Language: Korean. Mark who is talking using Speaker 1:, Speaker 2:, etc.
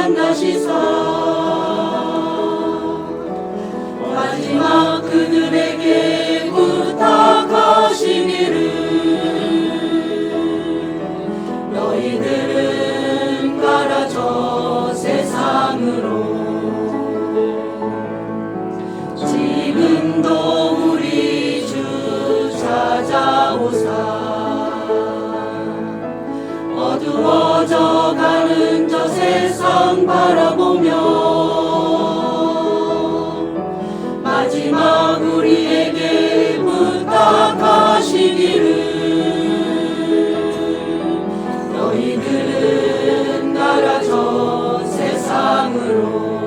Speaker 1: 만나시사 마지막 그들에게 부탁하시기를 너희들 세상 바라보며 마지막 우리에게 부탁하시기를 너희들은 나라 저 세상으로